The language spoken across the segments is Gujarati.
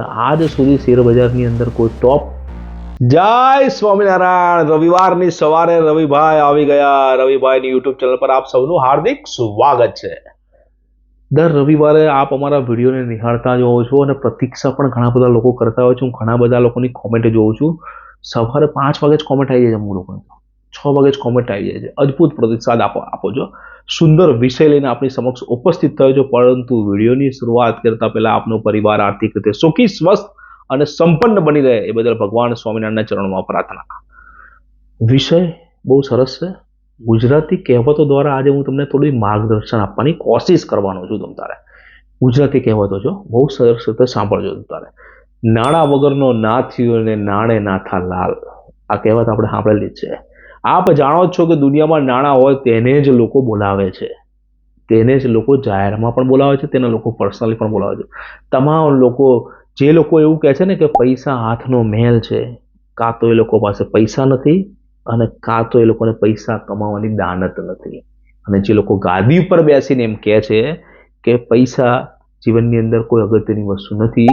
આજ સુધી શેર બજારની અંદર કોઈ ટોપ જય સ્વામિનારાયણ. રવિવારની સવારે રવિભાઈ આવી ગયા. રવિભાઈની યુટ્યુબ ચેનલ પર આપ સૌનું હાર્દિક સ્વાગત છે. દર રવિવારે આપ અમારા વિડીયોને નિહાળતા જ હોવ છો અને પ્રતીક્ષા પણ ઘણા બધા લોકો કરતા હોય છે. હું ઘણા બધા લોકોની કોમેન્ટ જોઉં છું. સવારે પાંચ વાગે જ કોમેન્ટ આવી જાય છે અમુક લોકોને. છ વાગે જ કોમેન્ટ આવી જાય છે. અદ્ભુત પ્રતિસાદ આપો આપો છો. સુંદર વિષય લઈને આપણી સમક્ષ ઉપસ્થિત થયો છો, પરંતુ વિડીયોની શરૂઆત કરતા પહેલા આપનો પરિવાર આર્થિક રીતે સુખી, સ્વસ્થ અને સંપન્ન બની રહે, એ બદલ ભગવાન સ્વામિનારાયણના ચરણમાં પ્રાર્થના. વિષય બહુ સરસ છે. ગુજરાતી કહેવતો દ્વારા આજે હું તમને થોડી માર્ગદર્શન આપવાની કોશિશ કરવાનો છું તમ તારે. ગુજરાતી કહેવતો છો. બહુ સરસ રીતે સાંભળજો તમ તારે. નાણાં વગરનો ના થયો અને નાણે નાથા લાલ. આ કહેવત આપણે સાંભળેલી જ છે. આપ જાણો જ છો કે દુનિયામાં નાણાં હોય તેને જ લોકો બોલાવે છે. તેને જ લોકો જાહેરમાં પણ બોલાવે છે, તેને લોકો પર્સનલી પણ બોલાવે છે. તમામ લોકો, જે લોકો એવું કહે છે ને કે પૈસા હાથનો મેલ છે, કાં તો એ લોકો પાસે પૈસા નથી અને કાં તો એ લોકોને પૈસા કમાવાની દાનત નથી. અને જે લોકો ગાદી ઉપર બેસીને એમ કહે છે કે પૈસા જીવનની અંદર કોઈ અગત્યની વસ્તુ નથી,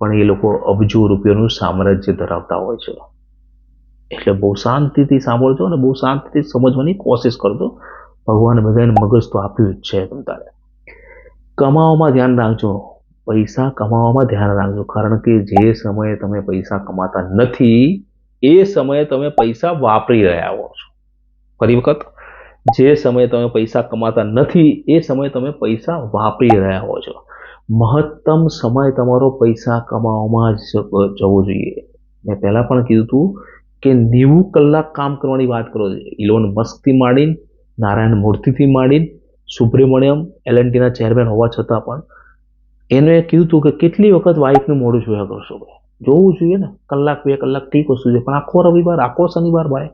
પણ એ લોકો અબજો રૂપિયાનું સામ્રાજ્ય ધરાવતા હોય છે. એટલે બહુ શાંતિથી સાંભળજો અને બહુ શાંતિથી સમજવાની કોશિશ કરજો. ભગવાને બધાને મગજ તો આપ્યું જ છે તમ તારે. કમાવામાં ધ્યાન રાખજો. પૈસા કમાવામાં ધ્યાન રાખજો. કારણ કે જે સમયે તમે પૈસા કમાતા નથી, એ સમયે તમે પૈસા વાપરી રહ્યા હો છો. ફરી વખત, જે સમયે તમે પૈસા કમાતા નથી, એ સમયે તમે પૈસા વાપરી રહ્યા હો છો. મહત્તમ સમય તમારો પૈસા કમાવામાં જવો જોઈએ. મેં પહેલાં પણ કીધું હતું કે નેવું કલાક કામ કરવાની વાત કરો છે? ઇલોન મસ્કથી માંડીને, નારાયણ મૂર્તિથી માંડીને, સુબ્રમણ્યમ, એલએનટીના ચેરમેન હોવા છતાં પણ, એને કીધું હતું કે કેટલી વખત વાઈફનું મોડું જોયા કરશો? ભાઈ જોવું જોઈએ ને. કલાક, બે કલાક ઠીક વસ્તુ છે. પણ આખો રવિવાર, આખો શનિવાર ભાઈ.